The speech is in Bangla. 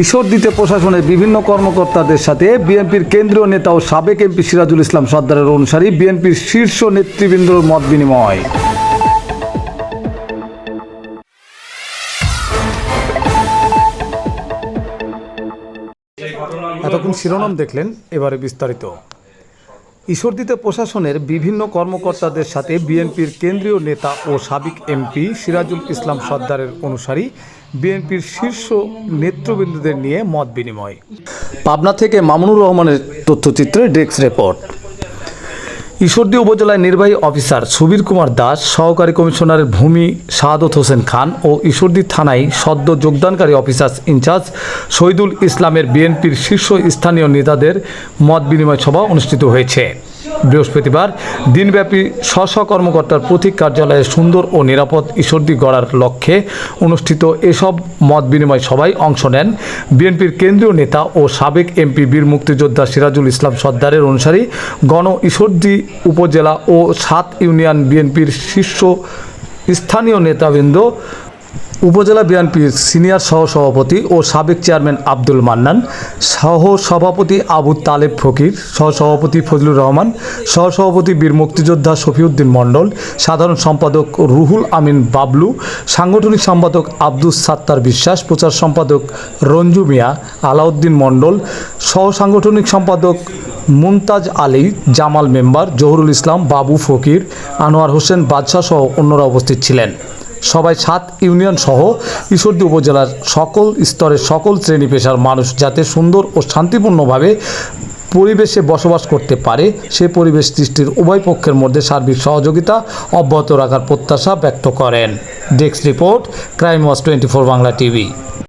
ঈশ্বরদীতে প্রশাসনের বিভিন্ন কর্মকর্তাদের সাথে বিএনপির কেন্দ্রীয় নেতা ও সাবেক এমপি সিরাজুল ইসলাম সর্দারের অনুসারী বিএনপির শীর্ষ নেতৃবৃন্দর মত বিনিময়। এতক্ষণ শিরোনাম দেখলেন, এবারে বিস্তারিত। ঈশ্বরদীতে প্রশাসনের বিভিন্ন কর্মকর্তাদের সাথে বিএনপির কেন্দ্রীয় নেতা ও সাবেক এমপি সিরাজুল ইসলাম সর্দারের অনুসারী বিএনপির শীর্ষ নেতৃবৃন্দদের নিয়ে মত বিনিময়। পাবনা থেকে মামুনুর রহমানের তথ্যচিত্রে ডেস্ক রিপোর্ট। ঈশ্বরদী উপজেলায় নির্বাহী অফিসার সুবীর কুমার দাস, সহকারী কমিশনারের ভূমি শাহাদত হোসেন খান ও ঈশ্বরদী থানায় সদ্য যোগদানকারী অফিসার ইনচার্জ শহীদুল ইসলামের বিএনপির শীর্ষ স্থানীয় নেতাদের মত বিনিময় সভা অনুষ্ঠিত হয়েছে। বৃহস্পতিবার দিনব্যাপী স্ব কর্মকর্তার প্রতীক কার্যালয়ে সুন্দর ও নিরাপদ ঈশ্বরদী গড়ার লক্ষ্যে অনুষ্ঠিত এসব মত বিনিময় সভায় অংশ নেন বিএনপির কেন্দ্রীয় নেতা ও সাবেক এমপি বীর মুক্তিযোদ্ধা সিরাজুল ইসলাম সর্দারের অনুসারী, গণ ঈশ্বরদী উপজেলা ও সাত ইউনিয়ন বিএনপির শীর্ষ স্থানীয় নেতাবৃন্দ উপজেলা বিএনপির সিনিয়র সহসভাপতি ও সাবেক চেয়ারম্যান আব্দুল মান্নান সহ সভাপতি আবু তালেব ফকির, সহসভাপতি ফজলুর রহমান, সহসভাপতি বীর মুক্তিযোদ্ধা শফিউদ্দিন মণ্ডল, সাধারণ সম্পাদক রুহুল আমিন বাবলু, সাংগঠনিক সম্পাদক আব্দুস সাত্তার বিশ্বাস, প্রচার সম্পাদক রঞ্জু মিয়া, আলাউদ্দিন মণ্ডল সহ সাংগঠনিক সম্পাদক মুমতাজ আলী, জামাল মেম্বার জহুরুল ইসলাম বাবু ফকির, আনোয়ার হোসেন বাদশাহ সহ অন্যরা উপস্থিত ছিলেন। সবাই সাত ইউনিয়ন সহ ঈশ্বরদী উপজেলার সকল স্তরের সকল শ্রেণি পেশার মানুষ যাতে সুন্দর ও শান্তিপূর্ণভাবে পরিবেশে বসবাস করতে পারে, সে পরিবেশ সৃষ্টির উভয় পক্ষের মধ্যে সার্বিক সহযোগিতা অব্যাহত রাখার প্রত্যাশা ব্যক্ত করেন। Desk report, crime watch twenty four Bangla TV.